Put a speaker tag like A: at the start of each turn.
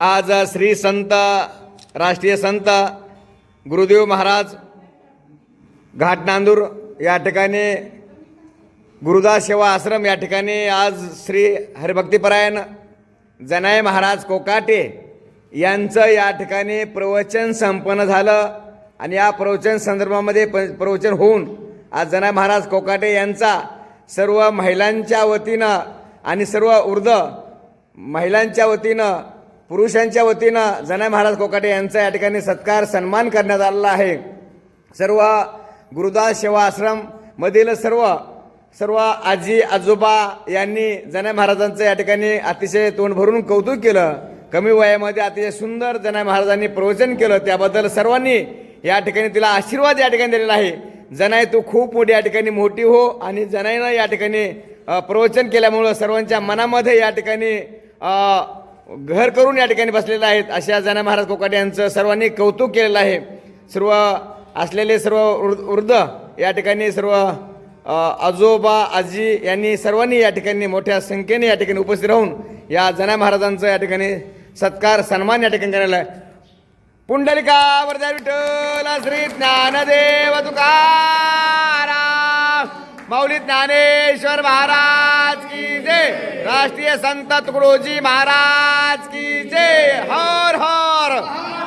A: आज श्री संत राष्ट्रीय संत गुरुदेव महाराज घाटनांदूर या ठिकाणी गुरुदास सेवा आश्रम या ठिकाणी आज श्री हरिभक्तीपरायण जनाय महाराज कोकाटे यांचं या ठिकाणी प्रवचन संपन्न झालं आणि या प्रवचन संदर्भामध्ये प प्रवचन होऊन आज जनाय महाराज कोकाटे यांचा सर्व महिलांच्या वतीनं आणि सर्व ऊर्ध महिलांच्या वतीनं पुरुषांच्या वतीनं जनाय महाराज कोकाटे यांचा या ठिकाणी सत्कार सन्मान करण्यात आलेला आहे. सर्व गुरुदास सेवा आश्रम मधील सर्व सर्व आजी आजोबा यांनी जनाय महाराजांचं या ठिकाणी अतिशय तोंड भरून कौतुक केलं. कमी वयामध्ये अतिशय सुंदर जनाय महाराजांनी प्रवचन केलं. त्याबद्दल सर्वांनी या ठिकाणी तिला आशीर्वाद या ठिकाणी दिलेला आहे. जनाय तू खूप मोठी या ठिकाणी मोठी हो आणि जनाईनं या ठिकाणी प्रवचन केल्यामुळं सर्वांच्या मनामध्ये या ठिकाणी घर करून या ठिकाणी बसलेले आहेत. अशा जना महाराज कोकाटे यांचं सर्वांनी कौतुक केलेलं आहे. सर्व असलेले सर्व वृद्ध या ठिकाणी सर्व आजोबा आजी यांनी सर्वांनी या ठिकाणी मोठ्या संख्येने या ठिकाणी उपस्थित राहून या जना महाराजांचं या ठिकाणी सत्कार सन्मान या ठिकाणी केलेला आहे. पुंडलिका वरदा विठ्ठल श्री ज्ञानदेव तुकारा माऊली ज्ञानेश्वर महाराज. की जय। राष्ट्रीय संत तुकडोजी महाराज की जय। हर हर।